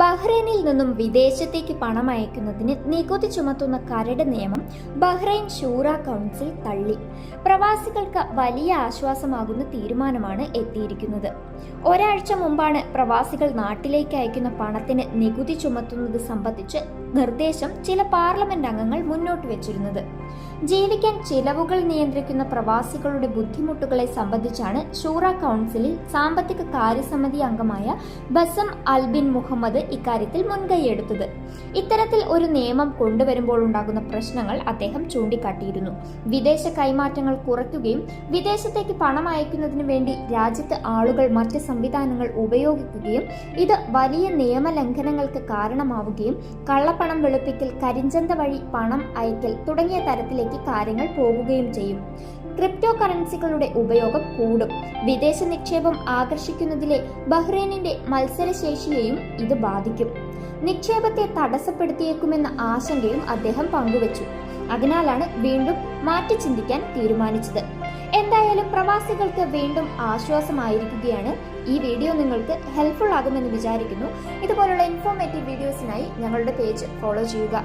ബഹ്റൈനിൽ നിന്നും വിദേശത്തേക്ക് പണം അയക്കുന്നതിന് നികുതി ചുമത്തുന്ന കരട് നിയമം ബഹ്റൈൻ ഷൂറ കൗൺസിൽ തള്ളി. പ്രവാസികൾക്ക് വലിയ ആശ്വാസമാകുന്ന തീരുമാനമാണ് എത്തിയിരിക്കുന്നത്. ഒരാഴ്ച മുമ്പാണ് പ്രവാസികൾ നാട്ടിലേക്ക് അയക്കുന്ന പണത്തിന് നികുതി ചുമത്തുന്നത് സംബന്ധിച്ച് നിർദ്ദേശം ചില പാർലമെന്റ് അംഗങ്ങൾ മുന്നോട്ട് വെച്ചിരുന്നത്. ജീവിക്കാൻ ചിലവുകൾ നിയന്ത്രിക്കുന്ന പ്രവാസികളുടെ ബുദ്ധിമുട്ടുകളെ സംബന്ധിച്ചാണ് ഷൂറ കൗൺസിലിൽ സാമ്പത്തിക കാര്യസമിതി അംഗമായ ബസം അൽബിൻ മുഹമ്മദ് ഇക്കാര്യത്തിൽ മുൻകൈയെടുത്തത്. ഇത്തരത്തിൽ ഒരു നിയമം കൊണ്ടുവരുമ്പോൾ ഉണ്ടാകുന്ന പ്രശ്നങ്ങൾ അദ്ദേഹം ചൂണ്ടിക്കാട്ടിയിരുന്നു. വിദേശ കൈമാറ്റങ്ങൾ കുറയ്ക്കുകയും വിദേശത്തേക്ക് പണം അയക്കുന്നതിനു വേണ്ടി രാജ്യത്ത് ആളുകൾ മറ്റ് സംവിധാനങ്ങൾ ഉപയോഗിക്കുകയും ഇത് വലിയ നിയമലംഘനങ്ങൾക്ക് കാരണമാവുകയും കള്ളപ്പണം വെളുപ്പിക്കൽ കരിഞ്ചന്ത വഴി പണം അയക്കൽ തുടങ്ങിയ തരത്തിലേക്ക് കാര്യങ്ങൾ പോകുകയും ചെയ്യും. ക്രിപ്റ്റോ കറൻസികളുടെ ഉപയോഗം കൂടും. വിദേശ നിക്ഷേപം ആകർഷിക്കുന്നതിലെ ബഹ്റൈനിന്റെ മത്സരശേഷിയെയും ഇത് ബാധിക്കും. നിക്ഷേപത്തെ തടസ്സപ്പെടുത്തിയേക്കുമെന്ന ആശങ്കയും അദ്ദേഹം പങ്കുവച്ചു. അതിനാലാണ് വീണ്ടും മാറ്റി ചിന്തിക്കാൻ തീരുമാനിച്ചത്. എന്തായാലും പ്രവാസികൾക്ക് വീണ്ടും ആശ്വാസമായിരിക്കുകയാണ് ഈ വീഡിയോ. നിങ്ങൾക്ക് ഹെൽപ്ഫുൾ ആകുമെന്ന് വിചാരിക്കുന്നു. ഇതുപോലുള്ള ഇൻഫോർമേറ്റീവ് വീഡിയോസിനായി ഞങ്ങളുടെ പേജ് ഫോളോ ചെയ്യുക.